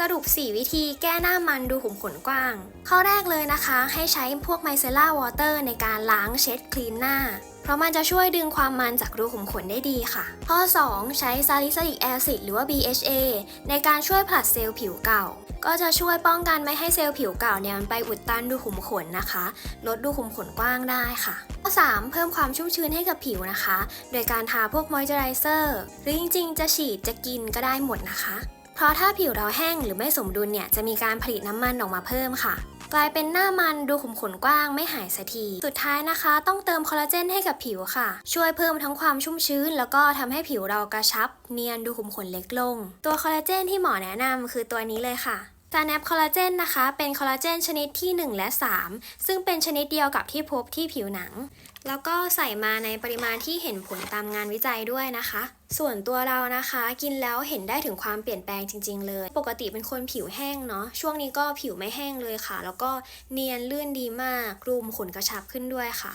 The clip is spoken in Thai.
สรุป 4 วิธีแก้หน้ามันดูขุมขนกว้าง ข้อแรกเลยนะคะ ให้ใช้พวกไมเซล่าวอเตอร์ในการล้างเช็ดคลีนหน้า เพราะมันจะช่วยดึงความมันจากรูขุมขนได้ดีค่ะ ข้อ 2 ใช้ซาลิซิลิกแอซิดหรือว่า BHA ในการช่วยผลัดเซลล์ผิวเก่า ก็จะช่วยป้องกันไม่ให้เซลล์ผิวเก่าเนี่ยมันไปอุดตันรูขุมขนนะคะ ลดรูขุมขนกว้างได้ค่ะข้อ3เพิ่มความชุ่มชื้นให้กับผิวนะคะ โดยการทาพวกมอยเจอไรเซอร์ หรือจริงๆ จะฉีดจะกินก็ได้หมดนะคะ เพราะถ้าผิวเราแห้งหรือไม่สมดุลเนี่ยจะมีการผลิตน้ำมันออกมาเพิ่มค่ะ กลายเป็นหน้ามันดูขุมขนกว้างไม่หายสักที สุดท้ายนะคะ ต้องเติมคอลลาเจนให้กับผิวค่ะ ช่วยเพิ่มทั้งความชุ่มชื้น แล้วก็ทำให้ผิวเรากระชับ เนียนดูขุมขนเล็กลง ตัวคอลลาเจนที่หมอแนะนำคือตัวนี้เลยค่ะ จาแนปคอลลาเจนนะคะ เป็นคอลลาเจนชนิดที่ 1 และ 3 ซึ่งเป็นชนิดเดียวกับที่พบที่ผิวหนัง แล้วก็ใส่มาในปริมาณที่เห็นผลตามงานวิจัยด้วยนะคะ ส่วนตัวเรานะคะ กินแล้วเห็นได้ถึงความเปลี่ยนแปลงจริง ๆ เลย ปกติเป็นคนผิวแห้งเนาะ ช่วงนี้ก็ผิวไม่แห้งเลยค่ะ แล้วก็เนียนลื่นดีมากรูมขนกระชับขึ้นด้วยค่ะ